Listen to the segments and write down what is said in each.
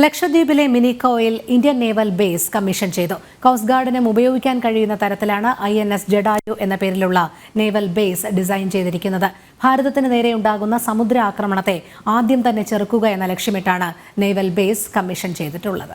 ലക്ഷദ്വീപിലെ മിനിക്കോയിൽ Indian naval base commission ചെയ്തു. കോസ്റ്റ് ഗാർഡിനും ഉപയോഗിക്കാൻ കഴിയുന്ന തരത്തിലാണ് ഐ എൻ എസ് ജഡായു എന്ന പേരിലുള്ള നേവൽ ബേസ് ഡിസൈൻ ചെയ്തിരിക്കുന്നത്. ഭാരതത്തിന് നേരെ ഉണ്ടാകുന്ന സമുദ്ര ആക്രമണത്തെ ആദ്യം തന്നെ ചെറുക്കുക എന്ന ലക്ഷ്യമിട്ടാണ് നേവൽ ബേസ് കമ്മീഷൻ ചെയ്തിട്ടുള്ളത്.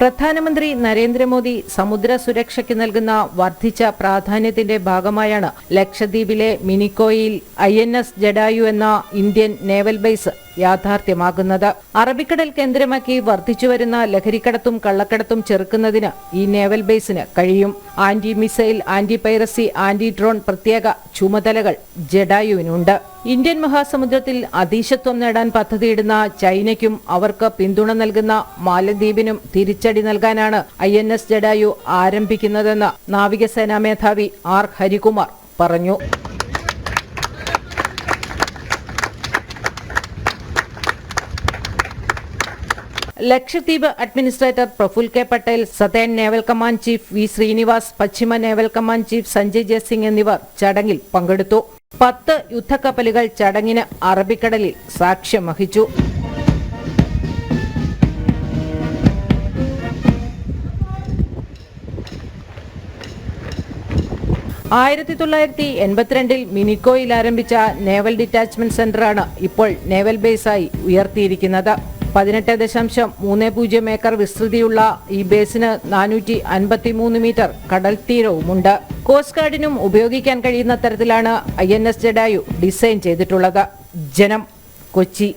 പ്രധാനമന്ത്രി നരേന്ദ്രമോദി സമുദ്ര സുരക്ഷയ്ക്ക് നൽകുന്ന വർദ്ധിച്ച പ്രാധാന്യത്തിന്റെ ഭാഗമായാണ് ലക്ഷദ്വീപിലെ മിനിക്കോയിൽ ഐ എൻ എസ് ജഡായു എന്ന ഇന്ത്യൻ നേവൽ ബേസ് യാഥാർത്ഥ്യമാകുന്നത്. അറബിക്കടൽ കേന്ദ്രമാക്കി വർദ്ധിച്ചുവരുന്ന ലഹരിക്കടത്തും കള്ളക്കടത്തും ചെറുക്കുന്നതിന് ഈ നേവൽ ബേസിന് കഴിയും. Anti missile anti piracy anti drone പ്രത്യേക ചുമതലകൾ ജഡായുവിനുണ്ട്. ഇന്ത്യൻ മഹാസമുദ്രത്തിൽ അതീശത്വം നേടാൻ പദ്ധതിയിടുന്ന ചൈനയ്ക്കും അവർക്ക് പിന്തുണ നൽകുന്ന മാലദ്വീപിനും തിരിച്ചടി നൽകാനാണ് ഐ എൻ എസ് ജഡായു ആരംഭിക്കുന്നതെന്ന് നാവികസേനാ മേധാവി ആർ ഹരികുമാർ പറഞ്ഞു. Lakshadweep administrator Praful K Patel southern naval command chief V Srinivas പശ്ചിമ naval command chief Sanjay Jaisingh എന്നിവർ ചടങ്ങിൽ പങ്കെടുത്തു. പത്ത് യുദ്ധക്കപ്പലുകൾ ചടങ്ങിന് അറബിക്കടലിൽ സാക്ഷ്യം വഹിച്ചു. ആയിരത്തി തൊള്ളായിരത്തി എൺപത്തിരണ്ടിൽ മിനിക്കോയിൽ ആരംഭിച്ച നേവൽ ഡിറ്റാച്ച്മെന്റ് സെന്ററാണ് ഇപ്പോൾ നേവൽ ബേസായി ഉയർത്തിയിരിക്കുന്നത്. പതിനെട്ട് ദശാംശം മൂന്ന് പൂജ്യം ഏക്കർ വിസ്തൃതിയുള്ള ഈ ബേസിന് നാനൂറ്റി അൻപത്തി മൂന്ന് മീറ്റർ കടൽ തീരവുമുണ്ട്. കോസ്റ്റ് ഗാർഡിനും ഉപയോഗിക്കാൻ കഴിയുന്ന തരത്തിലാണ് I N S Jatayu design ചെയ്തിട്ടുള്ളത്. ജനം കൊച്ചി.